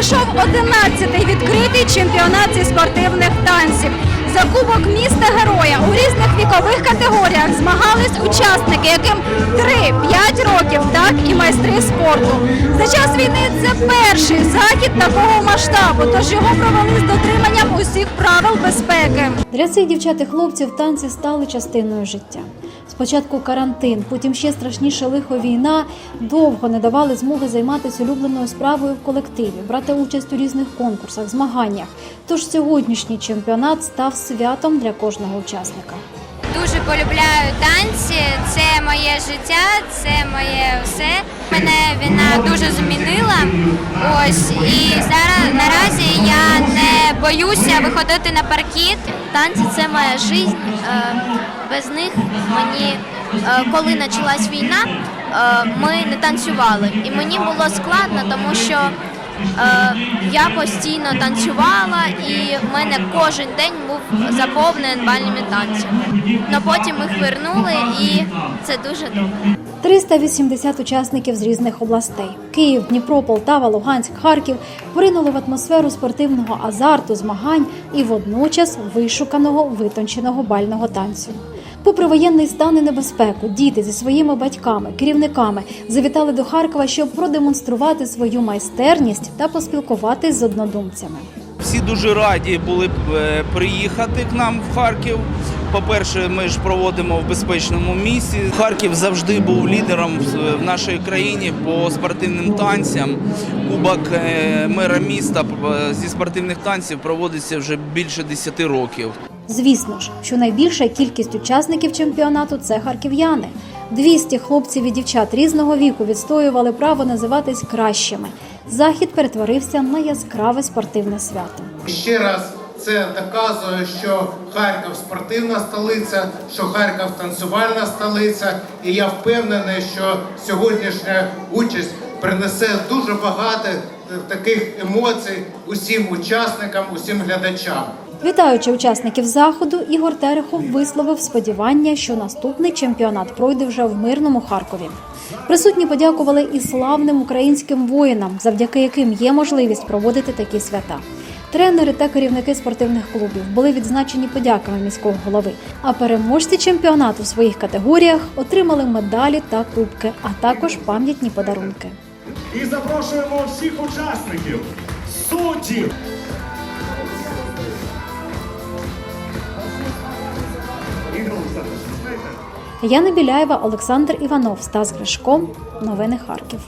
пройшов 11-й відкритий чемпіонат зі спортивних танців. За кубок міста героя у різних вікових категоріях змагались учасники, яким 3-5 років, так і майстри спорту. За час війни це перший захід такого масштабу, тож його провели з дотриманням усіх правил безпеки. Для цих дівчат і хлопців танці стали частиною життя. Спочатку карантин, потім ще страшніше лихо війна довго не давали змоги займатися улюбленою справою в колективі, брати участь у різних конкурсах, змаганнях. Тож сьогоднішній чемпіонат став святом для кожного учасника. Дуже полюбляю танці, це моє життя, це моє все. Мене війна дуже змінила. Ось і зараз наразі я не боюся виходити на паркіт. Танці це моя життя. Без них мені, е, коли почалась війна, е, ми не танцювали. І мені було складно, тому що е, я постійно танцювала, і в мене кожен день був заповнений бальними танцями. Но потім їх вернули, і це дуже добре. 380 учасників з різних областей: Київ, Дніпро, Полтава, Луганськ, Харків поринули в атмосферу спортивного азарту, змагань і водночас вишуканого витонченого бального танцю. Попри воєнний стан і небезпеку, діти зі своїми батьками, керівниками завітали до Харкова, щоб продемонструвати свою майстерність та поспілкуватись з однодумцями. Всі дуже раді були б е, приїхати к нам в Харків. По-перше, ми ж проводимо в безпечному місці. Харків завжди був лідером в нашій країні по спортивним танцям. Кубок е, мера міста е, зі спортивних танців проводиться вже більше 10 років. Звісно ж, що найбільша кількість учасників чемпіонату це харків'яни. 200 хлопців і дівчат різного віку відстоювали право називатись кращими. Захід перетворився на яскраве спортивне свято. Ще раз це доказує, що Харків спортивна столиця, що Харків танцювальна столиця, і я впевнений, що сьогоднішня участь принесе дуже багато е, таких емоцій усім учасникам, усім глядачам. Вітаючи учасників заходу, Ігор Терехов висловив сподівання, що наступний чемпіонат пройде вже в мирному Харкові. Присутні подякували і славним українським воїнам, завдяки яким є можливість проводити такі свята. Тренери та керівники спортивних клубів були відзначені подяками міського голови. А переможці чемпіонату в своїх категоріях отримали медалі та кубки, а також пам'ятні подарунки. І запрошуємо всіх учасників, суддів. Яна Біляєва, Олександр Іванов, Стас Гришко. Новини Харків.